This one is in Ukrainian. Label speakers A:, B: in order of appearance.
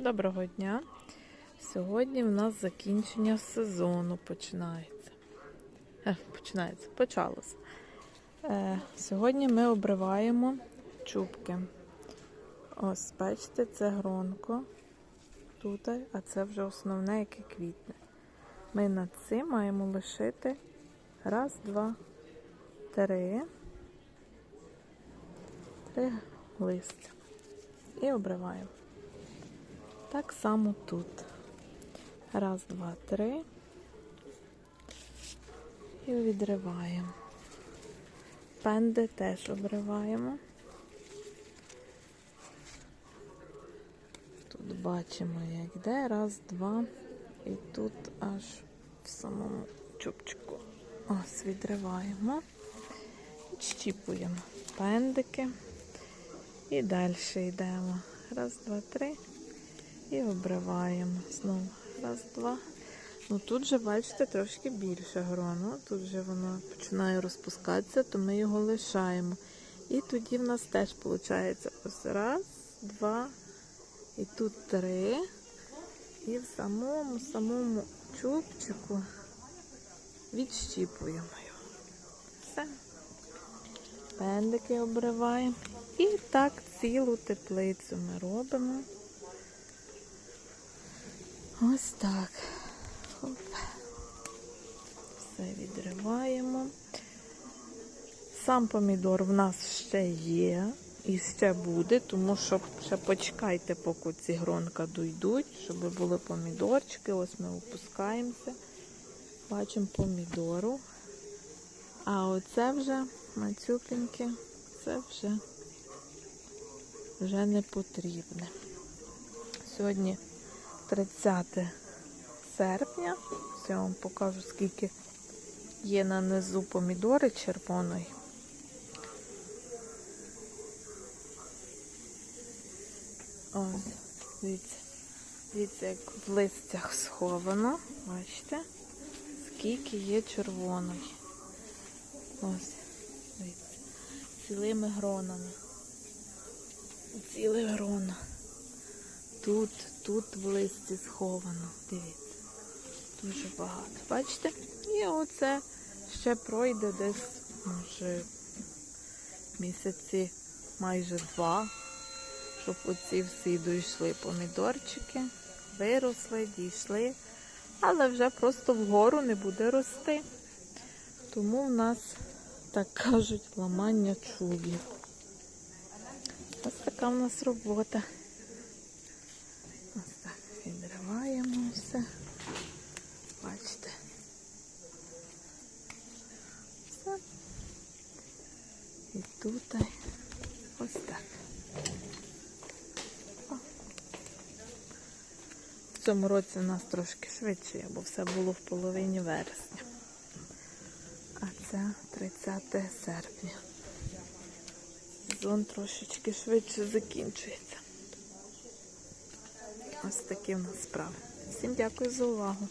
A: Доброго дня. Сьогодні в нас закінчення сезону починається. Е, починається, почалося. Е, сьогодні ми обриваємо чубки. Ось, бачите, це гронко тут, а це вже основне, яке квітне. Ми над цим маємо лишити раз, два, три, три листя. І обриваємо. Так само тут. Раз, два, три. І відриваємо. Пенди теж обриваємо. Тут бачимо, як йде. Раз, два. І тут аж в самому чубчику. Ось, відриваємо. Щіпуємо пендики. І далі йдемо. Раз, два, три. І обриваємо знову. Раз, два. Ну тут же, бачите, трошки більше грону. Тут же воно починає розпускатися, то ми його лишаємо. І тоді в нас теж виходить ось раз, два, і тут три. І в самому самому чубчику відщіпуємо його. Все. Пендики обриваємо. І так цілу теплицю ми робимо. Ось так. Хоп. Все відриваємо. Сам помідор в нас ще є і ще буде, тому що ще почекайте, поки ці гронка дойдуть, щоб були помідорчики. Ось ми опускаємося. Бачимо помідору. А оце вже мацюпіньки, це вже, вже не потрібне. Сьогодні 30 серпня. Ось Я вам покажу, скільки є на низу помідори червоної. Ось, дивіться, дивіться, як в листях сховано. Бачите? Скільки є червоної. Ось, дивіться, цілими гронами. Ціле грона. Тут, тут в листі сховано. Дивіться. Дуже багато. Бачите? І оце ще пройде десь, може, місяці майже два, щоб оці всі дійшли помідорчики, виросли, дійшли, але вже просто вгору не буде рости. Тому в нас, так кажуть, ламання чубів. Ось така в нас робота. Ось так відриваємо все. Бачите. Все. І тут ось так. В цьому році у нас трошки швидше, бо все було в половині вересня. А це 30 серпня. Сезон трошечки швидше закінчується. Ось такі в нас справи. Всім дякую за увагу.